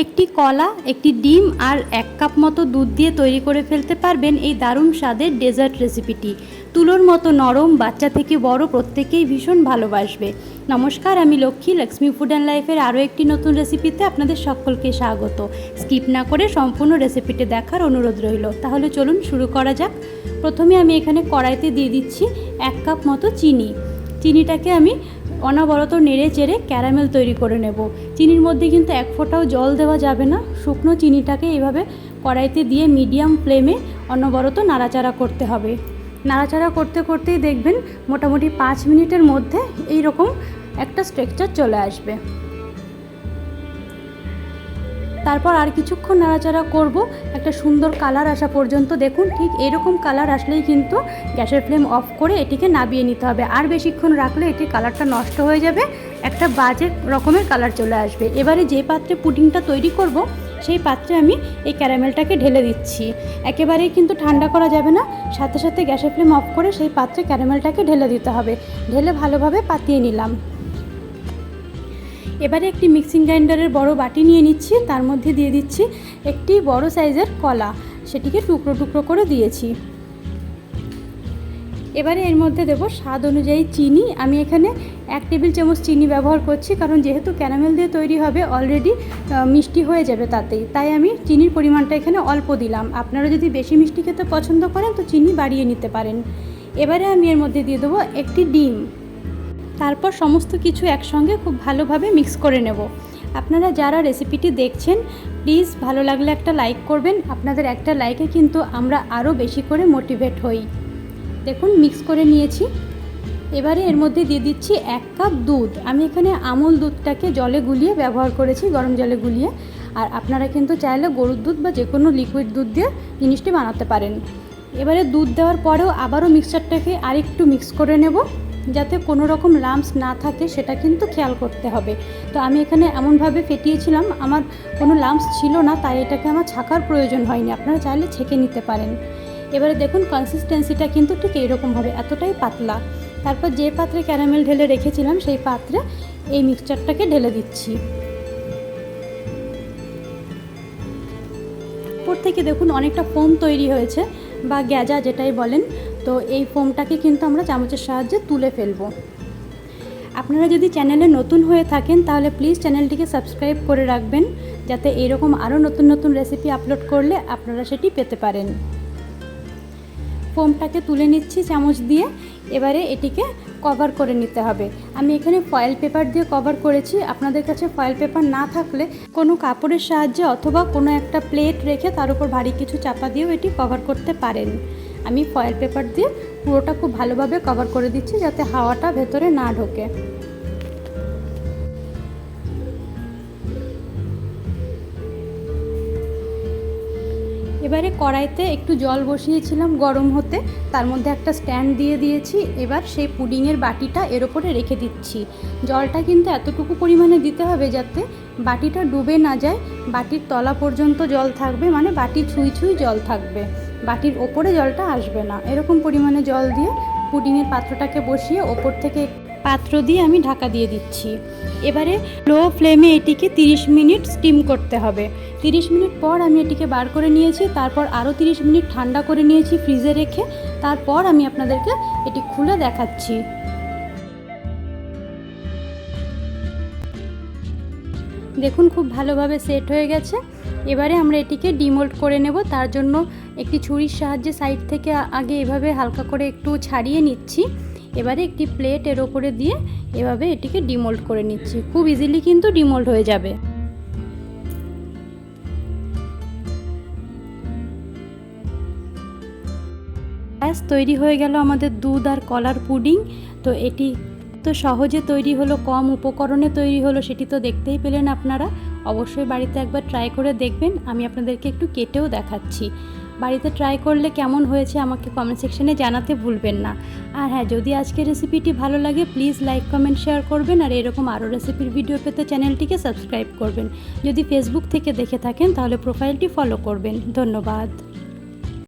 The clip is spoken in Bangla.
একটি কলা, একটি ডিম আর এক কাপ মতো দুধ দিয়ে তৈরি করে ফেলতে পারবেন এই দারুণ স্বাদের ডেজার্ট রেসিপিটি। তুলোর মতো নরম, বাচ্চা থেকে বড় প্রত্যেকেই ভীষণ ভালোবাসবে। নমস্কার, আমি লক্ষ্মী লক্ষ্মী ফুড অ্যান্ড লাইফের আরও একটি নতুন রেসিপিতে আপনাদের সকলকে স্বাগত। স্কিপ না করে সম্পূর্ণ রেসিপিটি দেখার অনুরোধ রইল। তাহলে চলুন শুরু করা যাক। প্রথমে আমি এখানে কড়াইতে দিয়ে দিচ্ছি এক কাপ মতো চিনি। চিনিটাকে আমি অনবরত নেড়ে চেড়ে ক্যারামেল তৈরি করে নেব। চিনির মধ্যে কিন্তু এক ফোঁটাও জল দেওয়া যাবে না। শুকনো চিনিটাকে এইভাবে কড়াইতে দিয়ে মিডিয়াম ফ্লেমে অনবরত নাড়াচাড়া করতে হবে। নাড়াচাড়া করতে করতেই দেখবেন মোটামুটি পাঁচ মিনিটের মধ্যে এই রকম একটা স্ট্রেকচার চলে আসবে। তারপর আর কিছুক্ষণ নাড়াচাড়া করব। একটা সুন্দর কালার আসা পর্যন্ত দেখুন, ঠিক এরকম কালার আসলেই কিন্তু গ্যাসের ফ্লেম অফ করে এটিকে নাবিয়ে নিতে হবে। আর বেশিক্ষণ রাখলে এটির কালারটা নষ্ট হয়ে যাবে, একটা বাজে রকমের কালার চলে আসবে। এবারে যে পাত্রে পুডিংটা তৈরি করব, সেই পাত্রে আমি এই ক্যারামেলটাকে ঢেলে দিচ্ছি। একেবারেই কিন্তু ঠান্ডা করা যাবে না, সাথে সাথে গ্যাসের ফ্লেম অফ করে সেই পাত্রে ক্যারামেলটাকে ঢেলে দিতে হবে। ঢেলে ভালোভাবে পাতিয়ে নিলাম। এবারে একটি মিক্সিং গ্রাইন্ডারের বড় বাটি নিয়ে নিচ্ছি, তার মধ্যে দিয়ে দিচ্ছি একটি বড় সাইজের কলা। সেটিকে টুকরো টুকরো করে দিয়েছি। এবারে এর মধ্যে দেবো স্বাদ অনুযায়ী চিনি। আমি এখানে এক টেবিল চামচ চিনি ব্যবহার করছি, কারণ যেহেতু ক্যারামেল দিয়ে তৈরি হবে অলরেডি মিষ্টি হয়ে যাবে তাতেই তাই আমি চিনির পরিমাণটা এখানে অল্প দিলাম। আপনারা যদি বেশি মিষ্টি খেতে পছন্দ করেন, তো চিনি বাড়িয়ে নিতে পারেন। এবারে আমি এর মধ্যে দিয়ে দেবো একটি ডিম। তারপর সমস্ত কিছু একসঙ্গে খুব ভালোভাবে মিক্স করে নেব। আপনারা যারা রেসিপিটি দেখছেন প্লিজ ভালো লাগলে একটা লাইক করবেন। আপনাদের একটা লাইকে কিন্তু আমরা আরও বেশি করে মোটিভেট হই। দেখুন মিক্স করে নিয়েছি। এবারে এর মধ্যে দিয়ে দিচ্ছি এক কাপ দুধ। আমি এখানে আমুল দুধটাকে জলে গুলিয়ে ব্যবহার করেছি, গরম জলে গুলিয়ে। আর আপনারা কিন্তু চাইলে গরুর দুধ বা যে কোনো লিকুইড দুধ দিয়ে জিনিসটি বানাতে পারেন। এবারে দুধ দেওয়ার পরেও আবারও মিক্সচারটাকে আরেকটু মিক্স করে নেব। যাতে কোনো রকম লাম্পস না থাকে, সেটা কিন্তু খেয়াল করতে হবে। তো আমি এখানে এমনভাবে ফেটিয়েছিলাম, আমার কোনো লাম্পস ছিল না, তাই এটাকে আমার ছাকার প্রয়োজন হয়নি। আপনারা চাইলে ছেঁকে নিতে পারেন। এবারে দেখুন কনসিস্টেন্সিটা কিন্তু ঠিক এইরকম হবে এতটাই পাতলা। তারপর যে পাত্রে ক্যারামেল ঢেলে রেখেছিলাম, সেই পাত্রে এই মিক্সচারটাকে ঢেলে দিচ্ছি। উপর থেকে দেখুন, অনেকটা ফোম তৈরি হয়েছে, বা গ্যাজা যেটাই বলেন। তো এই ফোমটাকে কিন্তু আমরা চামচের সাহায্যে তুলে ফেলব। আপনারা যদি চ্যানেলে নতুন হয়ে থাকেন, তাহলে প্লিজ চ্যানেলটিকে সাবস্ক্রাইব করে রাখবেন, যাতে এরকম আরও নতুন নতুন রেসিপি আপলোড করলে আপনারা সেটি পেতে পারেন। ফোমটাকে তুলে নিচ্ছি চামচ দিয়ে, এবারে এটিকে কভার করে নিতে হবে। আমি এখানে ফয়েল পেপার দিয়ে কভার করেছি। আপনাদের কাছে ফয়েল পেপার না থাকলে কোনো কাপড়ের সাহায্যে অথবা কোনো একটা প্লেট রেখে তার উপর ভারী কিছু চাপা দিয়েও এটি কভার করতে পারেন। আমি ফয়েল পেপার দিয়ে পুরোটা খুব ভালোভাবে কভার করে দিচ্ছি যাতে হাওয়াটা ভেতরে না ঢোকে। এবারে কড়াইতে একটু জল বসিয়েছিলাম গরম হতে, তার মধ্যে একটা স্ট্যান্ড দিয়ে দিয়েছি। এবার সেই পুডিংয়ের বাটিটা এর ওপরে রেখে দিচ্ছি। জলটা কিন্তু এতটুকু পরিমাণে দিতে হবে যাতে বাটিটা ডুবে না যায়। বাটির তলা পর্যন্ত জল থাকবে মানে বাটি ছুঁই ছুঁই জল থাকবে। বাটির ওপরে জলটা আসবে না। এরকম পরিমাণে জল দিয়ে পুডিংয়ের পাত্রটাকে বসিয়ে ওপর থেকে পাত্র দিয়ে আমি ঢাকা দিয়ে দিচ্ছি। এবারে লো ফ্লেমে এটিকে 30 মিনিট স্টিম করতে হবে। 30 মিনিট পর আমি এটিকে বার করে নিয়েছি, তারপর আরও 30 মিনিট ঠান্ডা করে নিয়েছি ফ্রিজে রেখে, তারপর আমি আপনাদেরকে এটি খুলে দেখাচ্ছি। দেখুন, খুব ভালোভাবে সেট হয়ে গেছে। এবারে আমরা এটিকে ডিমোল্ড করে নেব। তার জন্য একটি ছুরির সাহায্যে সাইড থেকে আগে এভাবে হালকা করে একটু ছাড়িয়ে নিচ্ছি। এবারে একটি প্লেট এর ওপরে দিয়ে এভাবে এটিকে ডিমোল্ড করে নিচ্ছি। খুব ইজিলি কিন্তু ডিমোল্ড হয়ে যাবে। ব্যাস, তৈরি হয়ে গেল আমাদের দুধ আর কলার পুডিং। তো এটি তো সহজে তৈরি হলো, কম উপকরণে তৈরি হলো, সেটি তো দেখতেই পেলেন আপনারা। অবশ্যই বাড়িতে একবার ট্রাই করে দেখবেন, আমি আপনাদেরকে একটু কেটেও দেখাচ্ছি। বাড়িতে ট্রাই করলে কেমন হয়েছে আমাকে কমেন্ট সেকশনে জানাতে ভুলবেন না। আর হ্যাঁ যদি আজকের রেসিপিটি ভালো লাগে প্লিজ লাইক কমেন্ট শেয়ার করবেন, আর এরকম আরও রেসিপির ভিডিও পেতে চ্যানেলটিকে সাবস্ক্রাইব করবেন। যদি ফেসবুক থেকে দেখে থাকেন, তাহলে প্রোফাইলটি ফলো করবেন। ধন্যবাদ।